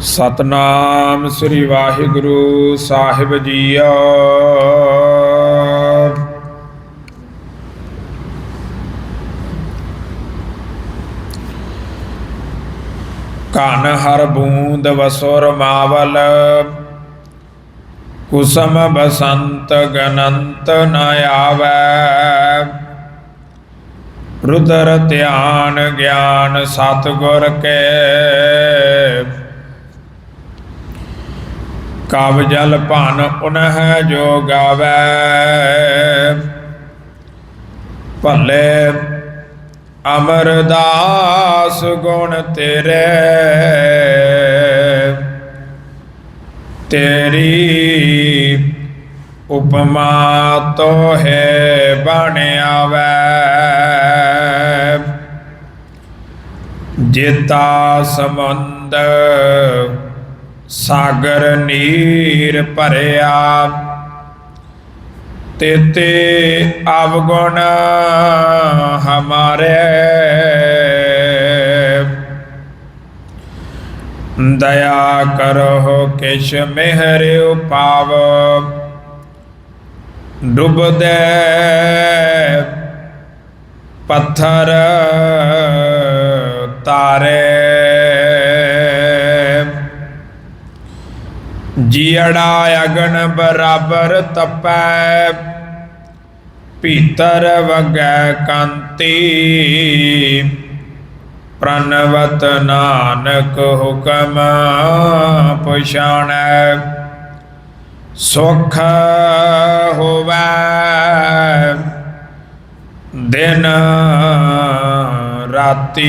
ਸਤਨਾਮ ਸ੍ਰੀ ਵਾਹਿਗੁਰੂ ਸਾਹਿਬ ਜੀਓ। ਕਨ ਹਰ ਬੂੰਦ ਵਸੁਰ ਮਾਵਲ, ਕੁਸਮ ਬਸੰਤ ਗਨੰਤ ਨ ਆਵੈ। ਰੁਦਰ ਧਿਆਨ ਗਿਆਨ ਸਤਿਗੁਰ ਕੇ। ਕਵ ਜਲ ਭਨ ਉਨਹ ਜੋ ਗਾਵੈ। ਭਲੇ ਅਮਰਦਾਸ ਗੁਣ ਤੇਰੇ। ਤੇਰੀ ਉਪਮਾ ਤੋ ਬਣ ਆਵੈ। ਜੇਤਾ ਸਮੁੰਦ ਸਾਗਰ ਨੀਰ ਭਰਿਆ ਤੇਤੇ ਅਵਗੁਣ ਹਮਾਰੇ। ਦਇਆ ਕਰੋ ਕਿਛ ਮਿਹਰ ਉਪਾਵ ਡੁੱਬਦੇ ਪੱਥਰ ਤਾਰੇ। ਜੀੜਾ ਅਗਨ ਬਰਾਬਰ ਤਪੈ, ਭੀਤਰ ਵਗੈ ਕਾਂਤੀ। ਪ੍ਰਨਵਤ ਨਾਨਕ ਹੁਕਮ ਪਛਾਣੈ, ਸੁਖ ਹੋਵੈ। ਦਿਨ ਰਾਤੀ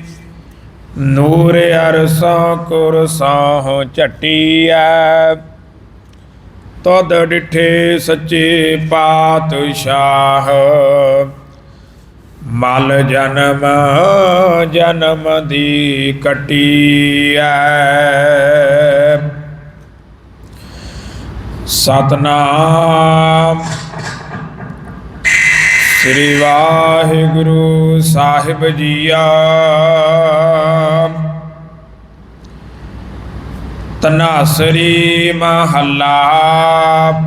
ਨੂਰ ਕੁਰ ਕੁਰਸੋਂ ਝਟੀਐ ਤਦ ਡਿਠੇ ਸੱਚੇ ਪਾਤਸ਼ਾਹ। ਮਲ ਜਨਮ ਜਨਮ ਦੀ ਕਟੀਐ ਸਤਨਾਮ। ਸ੍ਰੀ ਵਾਹਿਗੁਰੂ ਸਾਹਿਬ ਜੀਆ ਤਨਾਸਰੀ ਮਹੱਲਾ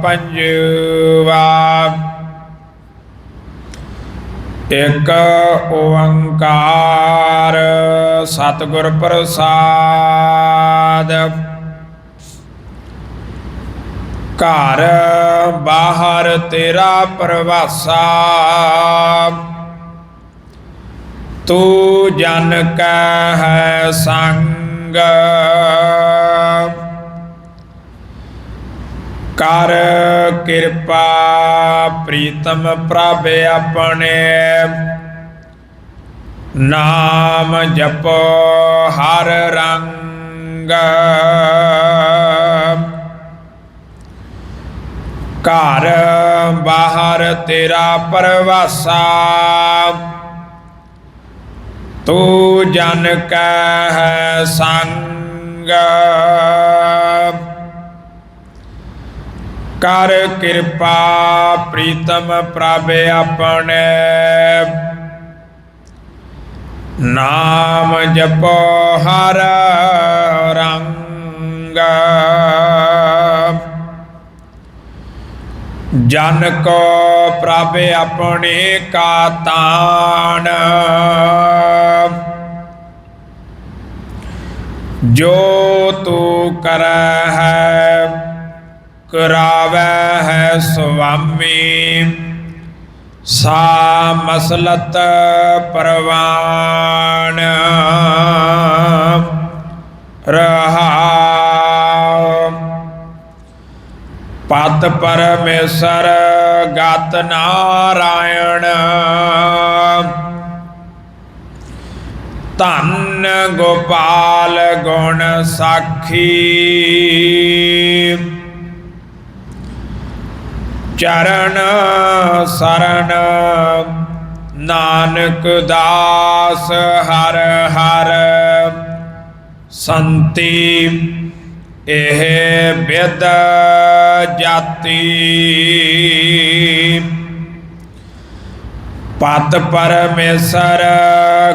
ਪੰਜਵਾ। ਇਕ ਓੰਕਾਰ ਸਤਿਗੁਰ ਪ੍ਰਸਾਦ। ਘਰ ਬਾਹਰ ਤੇਰਾ ਪ੍ਰਵਾਸਾ। ਤੂੰ ਜਨ ਕੈ ਹੈ ਸੰਗ। ਕਰ ਕਿਰਪਾ ਪ੍ਰੀਤਮ ਪ੍ਰਭ ਆਪਣੇ। ਨਾਮ ਜਪੋ ਹਰ ਰੰਗ। ਘਰ ਬਾਹਰ ਤੇਰਾ ਪਰਵਾਸਾ। ਤੂੰ ਜਨ ਕੈ ਹੈ ਸੰਗ। ਕਰ ਕਿਰਪਾ ਪ੍ਰੀਤਮ ਪ੍ਰਭ ਆਪਣੇ। ਨਾਮ ਜਪੋ ਹਰ ਰੰਗ। ਜਨ ਕੋ ਪ੍ਰਭ ਆਪਣੇ ਕਾ ਤਾਣ। ਜੋ ਤੂੰ ਕਰੈ ਹੈ ਕਰਾਵੈ ਹੈ ਸੁਆਮੀ। ਸਾ ਮਸਲਤ ਪਰਵਾਨ। ਪਤ ਪਰਮੇਸ਼ਰ ਗਤ ਨਾਰਾਇਣ। ਧੰਨ ਗੋਪਾਲ ਗੁਣ ਸਾਖੀ। ਚਰਨ ਸਰਨ ਨਾਨਕ ਦਾਸ ਹਰ ਹਰ ਸੰਤੀ, ਇਹ ਬਿਦ ਜਾਤੀ। ਪਤ ਪਰਮੇਸ਼ਰ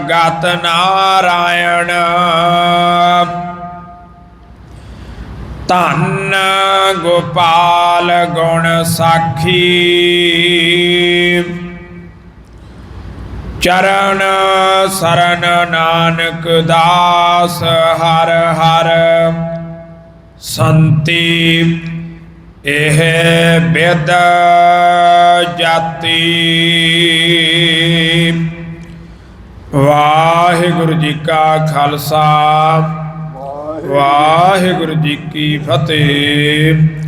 ਗਤ ਨਾਰਾਇਣ। ਧੰਨ ਗੋਪਾਲ ਗੁਣ ਸਾਖੀ। ਚਰਨ ਸਰਨ ਨਾਨਕ ਦਾਸ ਹਰ ਹਰ ਸੰਤੀ। ਇਹ ਬਿਦ ਜਾਤੀ। ਵਾਹਿਗੁਰੂ ਜੀ ਕਾ ਖਾਲਸਾ। ਵਾਹਿਗੁਰੂ ਜੀ ਕੀ ਫਤਿਹ।